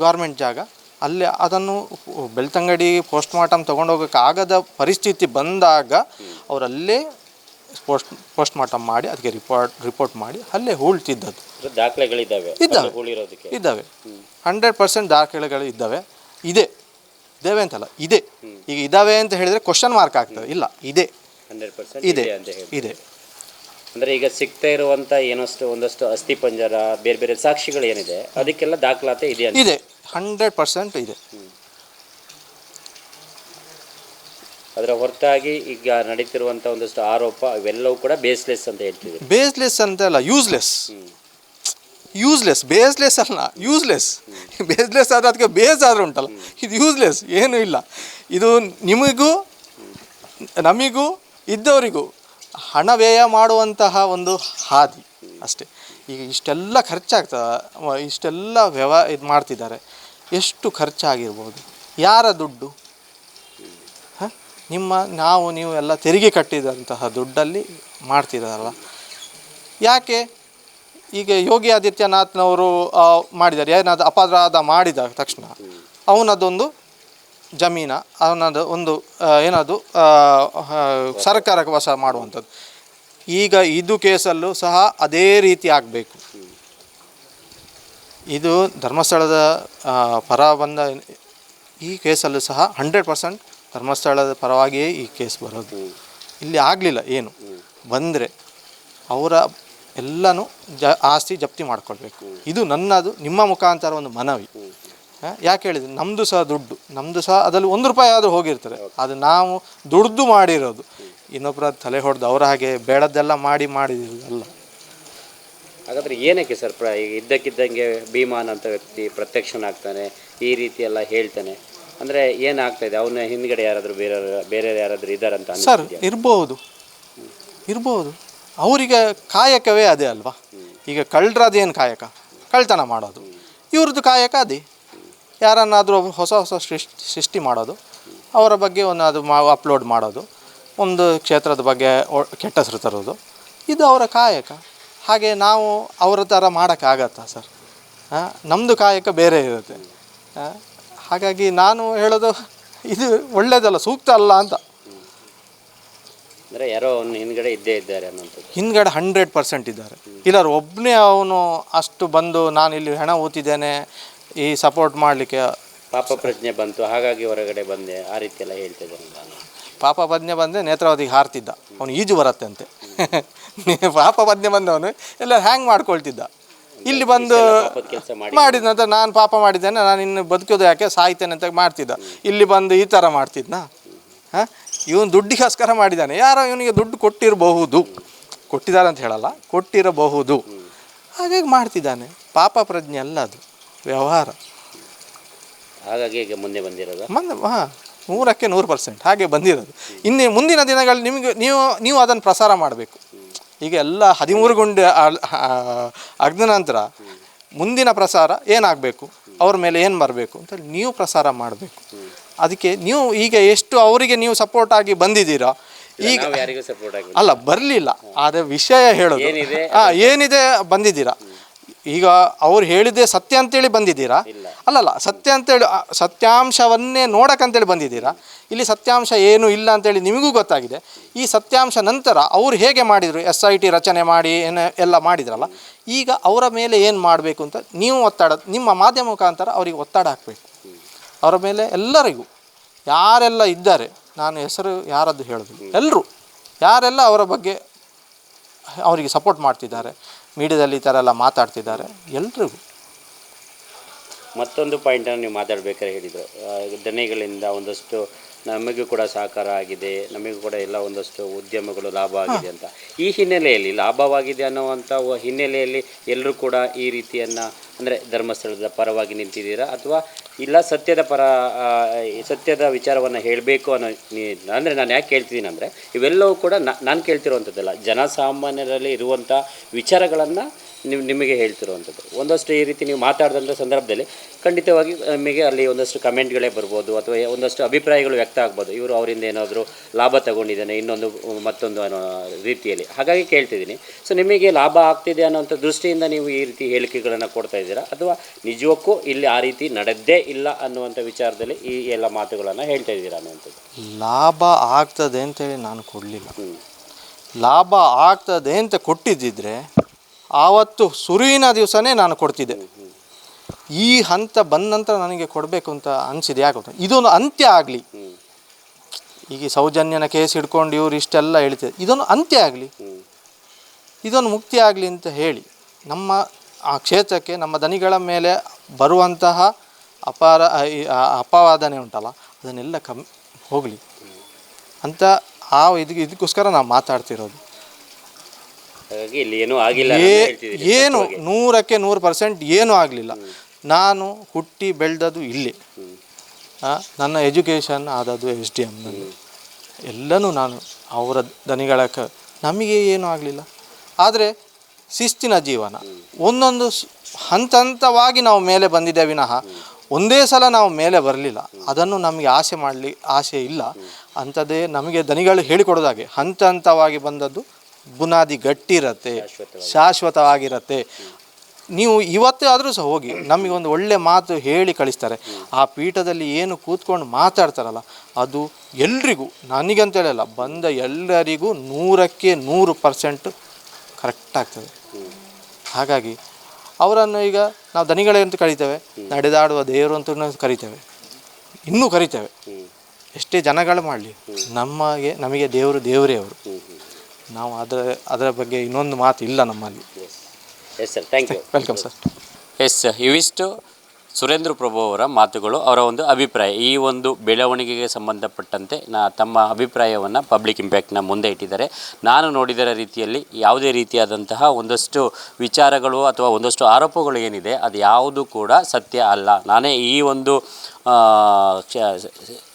Speaker 1: ಗೌರ್ಮೆಂಟ್ ಜಾಗ. ಅಲ್ಲಿ ಅದನ್ನು ಬೆಳ್ತಂಗಡಿ ಪೋಸ್ಟ್ ಮಾರ್ಟಮ್ ತೊಗೊಂಡೋಗೋಕೆ ಆಗದ ಪರಿಸ್ಥಿತಿ ಬಂದಾಗ ಅವರಲ್ಲೇ ಪೋಸ್ಟ್ ಪೋಸ್ಟ್ ಮಾರ್ಟಮ್ ಮಾಡಿ ಅದಕ್ಕೆ ರಿಪೋರ್ಟ್ ರಿಪೋರ್ಟ್ ಮಾಡಿ ಅಲ್ಲೇ ಹೂಳ್ತಿದ್ದದ್ದು.
Speaker 2: ದಾಖಲೆಗಳಿದ್ದಾವೆ
Speaker 1: ಇದ್ದಾವೆ. ಇದ್ದಾವೆ. ಹಂಡ್ರೆಡ್ ಪರ್ಸೆಂಟ್ ದಾಖಲೆಗಳು ಇದ್ದಾವೆ. ಇದೆ. ಇದ್ದಾವೆ ಅಂತಲ್ಲ ಇದೆ. ಈಗ ಇದಾವೆ ಅಂತ ಹೇಳಿದರೆ ಕ್ವಶನ್ ಮಾರ್ಕ್ ಆಗ್ತದೆ. ಇಲ್ಲ ಇದೆ. ಇದೆ ಇದೆ.
Speaker 2: ಅಂದರೆ ಈಗ ಸಿಗ್ತಾ ಇರುವಂಥ ಏನಷ್ಟು ಒಂದಷ್ಟು ಅಸ್ಥಿ ಪಂಜರ ಬೇರೆ ಬೇರೆ ಸಾಕ್ಷಿಗಳು ಏನಿದೆ ಅದಕ್ಕೆಲ್ಲ ದಾಖಲಾತಿ ಇದೆ
Speaker 1: ಇದೆ. ಹಂಡ್ರೆಡ್ ಪರ್ಸೆಂಟ್ ಇದೆ.
Speaker 2: ಅದರ ಹೊರತಾಗಿ ಈಗ ನಡೀತಿರುವಂಥ ಒಂದಷ್ಟು ಆರೋಪ ಇವೆಲ್ಲವೂ ಕೂಡ ಬೇಸ್ಲೆಸ್ ಅಂತ ಹೇಳ್ತೀವಿ.
Speaker 1: ಬೇಸ್ಲೆಸ್ ಅಂತ ಅಲ್ಲ ಯೂಸ್ಲೆಸ್ ಯೂಸ್ಲೆಸ್ ಬೇಸ್ಲೆಸ್ ಅಲ್ಲ ಯೂಸ್ಲೆಸ್ ಬೇಸ್ಲೆಸ್ ಆದರೆ ಅದಕ್ಕೆ ಬೇಸ್ ಆದರೂ ಉಂಟಲ್ಲ. ಇದು ಯೂಸ್ಲೆಸ್ ಏನೂ ಇಲ್ಲ. ಇದು ನಿಮಗೂ ನಮಿಗೂ ಇದ್ದವರಿಗೂ ಹಣ ವ್ಯಯ ಮಾಡುವಂತಹ ಒಂದು ಹಾದಿ ಅಷ್ಟೇ. ಈಗ ಇಷ್ಟೆಲ್ಲ ಖರ್ಚಾಗ್ತದೆ ಇಷ್ಟೆಲ್ಲ ವ್ಯವ ಇದು ಮಾಡ್ತಿದ್ದಾರೆ. ಎಷ್ಟು ಖರ್ಚಾಗಿರ್ಬೋದು? ಯಾರ ದುಡ್ಡು? ನಿಮ್ಮ, ನಾವು, ನೀವು ಎಲ್ಲ ತೆರಿಗೆ ಕಟ್ಟಿದಂತಹ ದುಡ್ಡಲ್ಲಿ ಮಾಡ್ತಿದ್ದಾರಲ್ಲ ಯಾಕೆ? ಈಗ ಯೋಗಿ ಆದಿತ್ಯನಾಥ್ನವರು ಮಾಡಿದ್ದಾರೆ. ಏನಾದರೂ ಅಪರಾಧ ಮಾಡಿದ ತಕ್ಷಣ ಅವನದೊಂದು ಜಮೀನ, ಅವನದು ಒಂದು ಏನದು ಸರ್ಕಾರಕ್ಕೆ ವಶ ಮಾಡುವಂಥದ್ದು. ಈಗ ಇದು ಕೇಸಲ್ಲೂ ಸಹ ಅದೇ ರೀತಿ ಆಗಬೇಕು. ಇದು ಧರ್ಮಸ್ಥಳದ ಪರ ಬಂದ ಈ ಕೇಸಲ್ಲೂ ಸಹ ಹಂಡ್ರೆಡ್ ಪರ್ಸೆಂಟ್ ಧರ್ಮಸ್ಥಳದ ಪರವಾಗಿಯೇ ಈ ಕೇಸ್ ಬರೋದು. ಇಲ್ಲಿ ಆಗಲಿಲ್ಲ ಏನು. ಬಂದರೆ ಅವರ ಎಲ್ಲನೂ ಜ ಆಸ್ತಿ ಜಪ್ತಿ ಮಾಡಿಕೊಳ್ಬೇಕು. ಇದು ನನ್ನದು ನಿಮ್ಮ ಮುಖಾಂತರ ಒಂದು ಮನವಿ. ಯಾಕೆ ಹೇಳಿದ್ರೆ ನಮ್ಮದು ಸಹ ದುಡ್ಡು. ನಮ್ಮದು ಸಹ ಅದರಲ್ಲಿ ಒಂದು ರೂಪಾಯಿ ಆದರೂ ಹೋಗಿರ್ತಾರೆ. ಅದು ನಾವು ದುಡ್ದು ಮಾಡಿರೋದು. ಇನ್ನೊಬ್ಬರ ತಲೆ ಹೊಡೆದು ಅವರ ಹಾಗೆ ಬೇಡದ್ದೆಲ್ಲ ಮಾಡಿ ಮಾಡಿದಿರೋದಲ್ಲ.
Speaker 2: ಹಾಗಾದ್ರೆ ಏನಕ್ಕೆ ಸರ್ ಪ್ರ ಈಗ ಇದ್ದಕ್ಕಿದ್ದಂಗೆ ಭೀಮಾನ್ ಅಂತ ವ್ಯಕ್ತಿ ಪ್ರತ್ಯಕ್ಷನಾಗ್ತಾನೆ ಈ ರೀತಿ ಎಲ್ಲ ಹೇಳ್ತಾನೆ? ಅಂದರೆ ಏನಾಗ್ತಾ ಇದೆ? ಅವನ ಹಿಂದ್ಗಡೆ ಯಾರಾದರೂ ಬೇರೆ ಬೇರೆ ಯಾರಾದರೂ ಇದ್ದಾರಂತ
Speaker 1: ಸರ್, ಇರ್ಬೋದು. ಇರ್ಬೋದು. ಅವರಿಗೆ ಕಾಯಕವೇ ಅದೇ ಅಲ್ವಾ? ಈಗ ಕಳ್ಳರದೇನು ಕಾಯಕ? ಕಳ್ತನ ಮಾಡೋದು. ಇವ್ರದ್ದು ಕಾಯಕ ಅದೇ. ಯಾರನ್ನಾದರೂ ಹೊಸ ಹೊಸ ಸೃಷ್ಟಿ ಸೃಷ್ಟಿ ಮಾಡೋದು. ಅವರ ಬಗ್ಗೆ ಒಂದು ಅದು ಮಾ ಅಪ್ಲೋಡ್ ಮಾಡೋದು. ಒಂದು ಕ್ಷೇತ್ರದ ಬಗ್ಗೆ ಕೆಟ್ಟ ಹೆಸರು ತರೋದು. ಇದು ಅವರ ಕಾಯಕ. ಹಾಗೆ ನಾವು ಅವರ ಥರ ಮಾಡೋಕ್ಕಾಗತ್ತಾ ಸರ್? ನಮ್ಮದು ಕಾಯಕ ಬೇರೆ ಇರುತ್ತೆ. ಹಾಗಾಗಿ ನಾನು ಹೇಳೋದು ಇದು ಒಳ್ಳೆಯದಲ್ಲ ಸೂಕ್ತ ಅಲ್ಲ ಅಂತ.
Speaker 2: ಅಂದರೆ ಯಾರೋ ಅವ್ನು ಹಿಂದ್ಗಡೆ ಇದ್ದೇ ಇದ್ದಾರೆ ಅನ್ನೋಂಥದ್ದು.
Speaker 1: ಹಿಂದ್ಗಡೆ ಹಂಡ್ರೆಡ್ ಪರ್ಸೆಂಟ್ ಇದ್ದಾರೆ. ಇಲ್ಲಾರು ಒಬ್ಬನೇ ಅವನು ಅಷ್ಟು ಬಂದು ನಾನು ಇಲ್ಲಿ ಹೆಣ ಊತಿದ್ದೇನೆ ಈ ಸಪೋರ್ಟ್ ಮಾಡಲಿಕ್ಕೆ.
Speaker 2: ಪಾಪ ಪ್ರಜ್ಞೆ ಬಂತು ಹಾಗಾಗಿ ಹೊರಗಡೆ ಬಂದೆ ಆ ರೀತಿ ಎಲ್ಲ ಹೇಳ್ತಿದ್ದಾನೆ ನಾನು.
Speaker 1: ಪಾಪ ಪದ್ನೆ ಬಂದೆ ನೇತ್ರಾವತಿಗೆ ಹಾರ್ತಿದ್ದ. ಅವನು ಈಜು ಬರತ್ತೆ ಅಂತೆ. ಪಾಪ ಪದ್ನೆ ಬಂದವನು ಎಲ್ಲ ಹ್ಯಾಂಗ್ ಮಾಡ್ಕೊಳ್ತಿದ್ದ. ಇಲ್ಲಿ ಬಂದು ಮಾಡಿದ ನಂತರ ನಾನು ಪಾಪ ಮಾಡಿದ್ದೇನೆ ನಾನು ಇನ್ನು ಬದುಕೋದು ಯಾಕೆ? ಸಾಯ್ತೇನೆ ಅಂತ ಮಾಡ್ತಿದ್ದ. ಇಲ್ಲಿ ಬಂದು ಈ ಥರ ಮಾಡ್ತಿದ್ನ. ಹಾಂ? ಇವನು ದುಡ್ಡಿಗೋಸ್ಕರ ಮಾಡಿದ್ದಾನೆ. ಯಾರೋ ಇವನಿಗೆ ದುಡ್ಡು ಕೊಟ್ಟಿರಬಹುದು. ಕೊಟ್ಟಿದ್ದಾರೆ ಅಂತ ಹೇಳಲ್ಲ ಕೊಟ್ಟಿರಬಹುದು. ಹಾಗಾಗಿ ಮಾಡ್ತಿದ್ದಾನೆ. ಪಾಪ ಪ್ರಜ್ಞೆ ಅಲ್ಲ ಅದು ವ್ಯವಹಾರ.
Speaker 2: ಹಾಗಾಗಿ ಈಗ ಮುಂದೆ ಬಂದಿರೋದು?
Speaker 1: ಮಂದ ಹಾಂ ನೂರಕ್ಕೆ ನೂರು ಪರ್ಸೆಂಟ್ ಹಾಗೆ ಬಂದಿರೋದು. ಇನ್ನೇ ಮುಂದಿನ ದಿನಗಳಲ್ಲಿ ನಿಮಗೆ ನೀವು ನೀವು ಅದನ್ನು ಪ್ರಸಾರ ಮಾಡಬೇಕು. ಈಗ ಎಲ್ಲ ಹದಿಮೂರು ಗುಂಡಿ ಅಗ್ದ ನಂತರ ಮುಂದಿನ ಪ್ರಸಾರ ಏನಾಗಬೇಕು? ಅವ್ರ ಮೇಲೆ ಏನು ಬರಬೇಕು ಅಂತೇಳಿ ನೀವು ಪ್ರಸಾರ ಮಾಡಬೇಕು. ಅದಕ್ಕೆ ನೀವು ಈಗ ಎಷ್ಟು ಅವರಿಗೆ ನೀವು ಸಪೋರ್ಟ್ ಆಗಿ ಬಂದಿದ್ದೀರಾ? ಈಗ ಅಲ್ಲ ಬರಲಿಲ್ಲ. ಆದರೆ ವಿಷಯ ಹೇಳೋದು. ಹಾಂ ಏನಿದೆ ಬಂದಿದ್ದೀರಾ? ಈಗ ಅವ್ರು ಹೇಳಿದ್ದೆ ಸತ್ಯ ಅಂತೇಳಿ ಬಂದಿದ್ದೀರಾ? ಅಲ್ಲಲ್ಲ ಸತ್ಯ ಅಂತೇಳಿ ಆ, ಸತ್ಯಾಂಶವನ್ನೇ ನೋಡಕ್ಕಂತೇಳಿ ಬಂದಿದ್ದೀರಾ? ಇಲ್ಲಿ ಸತ್ಯಾಂಶ ಏನು ಇಲ್ಲ ಅಂತೇಳಿ ನಿಮಗೂ ಗೊತ್ತಾಗಿದೆ. ಈ ಸತ್ಯಾಂಶ ನಂತರ ಅವ್ರು ಹೇಗೆ ಮಾಡಿದರು? ಎಸ್ ಐ ಟಿ ರಚನೆ ಮಾಡಿ ಏನು ಎಲ್ಲ ಮಾಡಿದ್ರಲ್ಲ? ಈಗ ಅವರ ಮೇಲೆ ಏನು ಮಾಡಬೇಕು ಅಂತ ನೀವು ಒತ್ತಡ ನಿಮ್ಮ ಮಾಧ್ಯಮ ಮುಖಾಂತರ ಅವರಿಗೆ ಒತ್ತಡ ಹಾಕಬೇಕು. ಅವರ ಮೇಲೆ ಎಲ್ಲರಿಗೂ ಯಾರೆಲ್ಲ ಇದ್ದಾರೆ ನಾನು ಹೆಸರು ಯಾರದ್ದು ಹೇಳೋದು ಎಲ್ಲರೂ ಯಾರೆಲ್ಲ ಅವರ ಬಗ್ಗೆ ಅವರಿಗೆ ಸಪೋರ್ಟ್ ಮಾಡ್ತಿದ್ದಾರೆ ಮೀಡಿಯಾದಲ್ಲಿ ಈ ಥರ ಎಲ್ಲ ಮಾತಾಡ್ತಿದ್ದಾರೆ ಎಲ್ರಿಗೂ.
Speaker 2: ಮತ್ತೊಂದು ಪಾಯಿಂಟನ್ನು ನೀವು ಮಾತಾಡಬೇಕಾದ್ರೆ ಹೇಳಿದರು. ದನಿಗಳಿಂದ ಒಂದಷ್ಟು ನಮಗೂ ಕೂಡ ಸಹಕಾರ ಆಗಿದೆ, ನಮಗೂ ಕೂಡ ಎಲ್ಲ ಒಂದಷ್ಟು ಉದ್ಯಮಗಳು ಲಾಭ ಆಗಿದೆ ಅಂತ. ಈ ಹಿನ್ನೆಲೆಯಲ್ಲಿ ಲಾಭವಾಗಿದೆ ಅನ್ನುವಂಥ ಹಿನ್ನೆಲೆಯಲ್ಲಿ ಎಲ್ಲರೂ ಕೂಡ ಈ ರೀತಿಯನ್ನು ಅಂದರೆ ಧರ್ಮಸ್ಥಳದ ಪರವಾಗಿ ನಿಂತಿದ್ದೀರಾ? ಅಥವಾ ಇಲ್ಲ ಸತ್ಯದ ಪರ ಸತ್ಯದ ವಿಚಾರವನ್ನು ಹೇಳಬೇಕು ಅನ್ನೋ ಅಂದರೆ ನಾನು ಯಾಕೆ ಕೇಳ್ತಿದ್ದೀನಿ ಅಂದರೆ ಇವೆಲ್ಲವೂ ಕೂಡ ನಾನು ಕೇಳ್ತಿರುವಂಥದ್ದಲ್ಲ. ಜನಸಾಮಾನ್ಯರಲ್ಲಿ ಇರುವಂಥ ವಿಚಾರಗಳನ್ನು ನೀವು ನಿಮಗೆ ಹೇಳ್ತಿರುವಂಥದ್ದು. ಒಂದಷ್ಟು ಈ ರೀತಿ ನೀವು ಮಾತಾಡಿದಂಥ ಸಂದರ್ಭದಲ್ಲಿ ಖಂಡಿತವಾಗಿ ನಿಮಗೆ ಅಲ್ಲಿ ಒಂದಷ್ಟು ಕಮೆಂಟ್ಗಳೇ ಬರ್ಬೋದು ಅಥವಾ ಒಂದಷ್ಟು ಅಭಿಪ್ರಾಯಗಳು ವ್ಯಕ್ತ ಆಗ್ಬೋದು. ಇವರು ಅವರಿಂದ ಏನಾದರೂ ಲಾಭ ತಗೊಂಡಿದ್ದಾನೆ ಇನ್ನೊಂದು ಮತ್ತೊಂದು ಅನ್ನೋ ರೀತಿಯಲ್ಲಿ. ಹಾಗಾಗಿ ಕೇಳ್ತಿದ್ದೀನಿ. ಸೊ ನಿಮಗೆ ಲಾಭ ಆಗ್ತಿದೆ ಅನ್ನೋಂಥ ದೃಷ್ಟಿಯಿಂದ ನೀವು ಈ ರೀತಿ ಹೇಳಿಕೆಗಳನ್ನು ಕೊಡ್ತಾ ಇದ್ದೀರಾ? ಅಥವಾ ನಿಜಕ್ಕೂ ಇಲ್ಲಿ ಆ ರೀತಿ ನಡೆದ್ದೇ ಇಲ್ಲ ಅನ್ನುವಂಥ ವಿಚಾರದಲ್ಲಿ ಈ ಎಲ್ಲ ಮಾತುಗಳನ್ನು ಹೇಳ್ತಾ ಇದ್ದೀರಾ ಅನ್ನುವಂಥದ್ದು?
Speaker 1: ಲಾಭ ಆಗ್ತದೆ ಅಂತೇಳಿ ನಾನು ಕೊಡಲಿಲ್ಲ. ಲಾಭ ಆಗ್ತದೆ ಅಂತ ಕೊಟ್ಟಿದ್ದಿದ್ರೆ ಆವತ್ತು ಸುರುವಿನ ದಿವಸನೇ ನಾನು ಕೊಡ್ತಿದ್ದೆ. ಈ ಹಂತ ಬಂದ ನಂತರ ನನಗೆ ಕೊಡಬೇಕು ಅಂತ ಅನಿಸಿದೆ, ಯಾಕೆ? ಇದೊಂದು ಅಂತ್ಯ ಆಗಲಿ. ಈಗ ಸೌಜನ್ಯನ ಕೇಸ್ ಹಿಡ್ಕೊಂಡು ಇವ್ರು ಇಷ್ಟೆಲ್ಲ ಹೇಳ್ತಿದ್ದೆ ಇದೊಂದು ಅಂತ್ಯ ಆಗಲಿ. ಇದೊಂದು ಮುಕ್ತಿ ಆಗಲಿ ಅಂತ ಹೇಳಿ ನಮ್ಮ ಆ ಕ್ಷೇತ್ರಕ್ಕೆ, ನಮ್ಮ ದನಿಗಳ ಮೇಲೆ ಬರುವಂತಹ ಅಪಾರ ಅಪವಾದನೆ ಉಂಟಲ್ಲ, ಅದನ್ನೆಲ್ಲ ಕಮ್ಮಿ ಹೋಗಲಿ. ಅಂತ ಆ ಇದು ಇದಕ್ಕೋಸ್ಕರ ನಾವು ಮಾತಾಡ್ತಿರೋದು.
Speaker 2: ಹಾಗಾಗಿ ಇಲ್ಲಿ ಏನೂ ಆಗಿಲ್ಲ ಅನ್ನೋದನ್ನ ಹೇಳ್ತಿದ್ದೀರಿ
Speaker 1: ಏನು. ನೂರಕ್ಕೆ ನೂರು ಪರ್ಸೆಂಟ್ ಏನೂ ಆಗಲಿಲ್ಲ. ನಾನು ಹುಟ್ಟಿ ಬೆಳೆದದ್ದು ಇಲ್ಲಿ. ಆ, ನನ್ನ ಎಜುಕೇಷನ್ ಆದದ್ದು ಎಚ್ ಡಿ ಎಮ್ನಲ್ಲಿ ಎಲ್ಲನೂ ನಾನು ಅವರ ದನಿಗಳ ಕ ನಮಗೆ ಏನೂ ಆಗಲಿಲ್ಲ. ಆದರೆ ಶಿಸ್ತಿನ ಜೀವನ. ಒಂದೊಂದು ಸ್- ಹಂತ ಹಂತವಾಗಿ ನಾವು ಮೇಲೆ ಬಂದಿದ್ದೇ ವಿನಃ ಒಂದೇ ಸಲ ನಾವು ಮೇಲೆ ಬರಲಿಲ್ಲ. ಅದನ್ನು ನಮಗೆ ಆಸೆ ಮಾಡಲಿ ಆಸೆ ಇಲ್ಲ. ಅಂಥದ್ದೇ ನಮಗೆ ದನಿಗಳು ಹೇಳಿಕೊಡೋದಾಗೆ ಹಂತ ಹಂತವಾಗಿ ಬಂದದ್ದು ಬುನಾದಿ ಗಟ್ಟಿ ಇರತ್ತೆ ಶಾಶ್ವತವಾಗಿರತ್ತೆ. ನೀವು ಇವತ್ತೇ ಆದರೂ ಸಹ ಹೋಗಿ ನಮಗೆ ಒಂದು ಒಳ್ಳೆ ಮಾತು ಹೇಳಿ ಕಳಿಸ್ತಾರೆ. ಆ ಪೀಠದಲ್ಲಿ ಏನು ಕೂತ್ಕೊಂಡು ಮಾತಾಡ್ತಾರಲ್ಲ ಅದು ಎಲ್ರಿಗೂ ನನಗಂತೇಳಲ್ಲ ಬಂದ ಎಲ್ಲರಿಗೂ ನೂರಕ್ಕೆ ನೂರು ಪರ್ಸೆಂಟ್ ಕರೆಕ್ಟ್ ಆಗ್ತದೆ. ಹಾಗಾಗಿ ಅವರನ್ನು ಈಗ ನಾವು ದನಿಗಳೇ ಅಂತ ಕರಿತೇವೆ ನಡೆದಾಡುವ ದೇವರು ಅಂತ ಕರಿತೇವೆ. ಇನ್ನೂ ಕರಿತೇವೆ. ಎಷ್ಟೇ ಜನಗಳು ಮಾಡಲಿ ನಮಗೆ ನಮಗೆ ದೇವರು ದೇವರೇ ಅವರು. ನಾವು ಅದರ ಅದರ ಬಗ್ಗೆ ಇನ್ನೊಂದು ಮಾತು ಇಲ್ಲ ನಮ್ಮಲ್ಲಿ.
Speaker 2: Yes sir thank you
Speaker 1: welcome sir
Speaker 2: yes ಇವಿಷ್ಟು ಸುರೇಂದ್ರ ಪ್ರಭು ಅವರ ಮಾತುಗಳು ಅವರ ಒಂದು ಅಭಿಪ್ರಾಯ. ಈ ಒಂದು ಬೆಳವಣಿಗೆಗೆ ಸಂಬಂಧಪಟ್ಟಂತೆ ನಾ ತಮ್ಮ ಅಭಿಪ್ರಾಯವನ್ನು ಪಬ್ಲಿಕ್ ಇಂಪ್ಯಾಕ್ಟ್ನ ಮುಂದೆ ಇಟ್ಟಿದ್ದಾರೆ. ನಾನು ನೋಡಿದರ ರೀತಿಯಲ್ಲಿ ಯಾವುದೇ ರೀತಿಯಾದಂತಹ ಒಂದಷ್ಟು ವಿಚಾರಗಳು ಅಥವಾ ಒಂದಷ್ಟು ಆರೋಪಗಳು ಏನಿದೆ ಅದು ಯಾವುದು ಕೂಡ ಸತ್ಯ ಅಲ್ಲ. ನಾನೇ ಈ ಒಂದು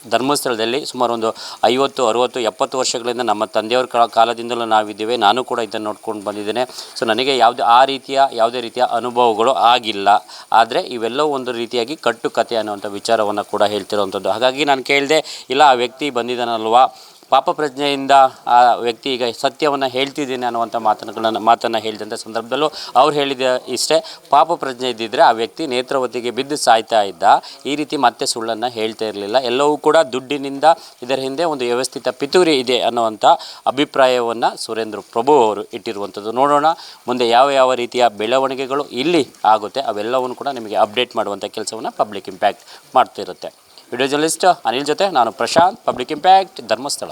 Speaker 2: ಧರ್ಮಸ್ಥಳದಲ್ಲಿ ಸುಮಾರು ಒಂದು ಐವತ್ತು, ಅರುವತ್ತು, ಎಪ್ಪತ್ತು ವರ್ಷಗಳಿಂದ ನಮ್ಮ ತಂದೆಯವ್ರ ಕಾಲದಿಂದಲೂ ನಾವಿದ್ದೇವೆ. ನಾನು ಕೂಡ ಇದನ್ನು ನೋಡ್ಕೊಂಡು ಬಂದಿದ್ದೇನೆ. ಸೊ ನನಗೆ ಯಾವುದೇ, ಆ ರೀತಿಯ, ಯಾವುದೇ ರೀತಿಯ ಅನುಭವಗಳು ಆಗಿಲ್ಲ. ಆದರೆ ಇವೆಲ್ಲವೂ ಒಂದು ರೀತಿಯಾಗಿ ಕಟ್ಟುಕತೆ ಅನ್ನುವಂಥ ವಿಚಾರವನ್ನು ಕೂಡ ಹೇಳ್ತಿರುವಂಥದ್ದು. ಹಾಗಾಗಿ ನಾನು ಕೇಳಿದೆ, ಇಲ್ಲ, ಆ ವ್ಯಕ್ತಿ ಬಂದಿದ್ದಾನಲ್ವಾ? ಪಾಪ ಪ್ರಜ್ಞೆಯಿಂದ ಆ ವ್ಯಕ್ತಿ ಈಗ ಸತ್ಯವನ್ನು ಹೇಳ್ತಿದ್ದೀನಿ ಅನ್ನುವಂಥ ಮಾತುಗಳನ್ನು ಮಾತನ್ನು ಹೇಳಿದಂಥ ಸಂದರ್ಭದಲ್ಲೂ ಅವ್ರು ಹೇಳಿದ ಇಷ್ಟೇ ಪಾಪ ಪ್ರಜ್ಞೆ ಇದ್ದಿದ್ದರೆ ಆ ವ್ಯಕ್ತಿ ನೇತ್ರವತಿಗೆ ಬಿದ್ದು ಸಾಯ್ತಾ ಇದ್ದ, ಈ ರೀತಿ ಮತ್ತೆ ಸುಳ್ಳನ್ನು ಹೇಳ್ತಾ ಇರಲಿಲ್ಲ. ಎಲ್ಲವೂ ಕೂಡ ದುಡ್ಡಿನಿಂದ ಇದರ ಹಿಂದೆ ಒಂದು ವ್ಯವಸ್ಥಿತ ಪಿತೂರಿ ಇದೆ ಅನ್ನುವಂಥ ಅಭಿಪ್ರಾಯವನ್ನು ಸುರೇಂದ್ರ ಪ್ರಭು ಅವರು ಇಟ್ಟಿರುವಂಥದ್ದು. ನೋಡೋಣ, ಮುಂದೆ ಯಾವ ಯಾವ ರೀತಿಯ ಬೆಳವಣಿಗೆಗಳು ಇಲ್ಲಿ ಆಗುತ್ತೆ, ಅವೆಲ್ಲವನ್ನು ಕೂಡ ನಿಮಗೆ ಅಪ್ಡೇಟ್ ಮಾಡುವಂಥ ಕೆಲಸವನ್ನು ಪಬ್ಲಿಕ್ ಇಂಪ್ಯಾಕ್ಟ್ ಮಾಡ್ತಿರುತ್ತೆ. ವಿಡಿಯೋ ಜರ್ನಲಿಸ್ಟ್ ಅನಿಲ್ ಜೊತೆ ನಾನು ಪ್ರಶಾಂತ್ ಪಬ್ಲಿಕ್ ಇಂಪ್ಯಾಕ್ಟ್ ಧರ್ಮಸ್ಥಳ.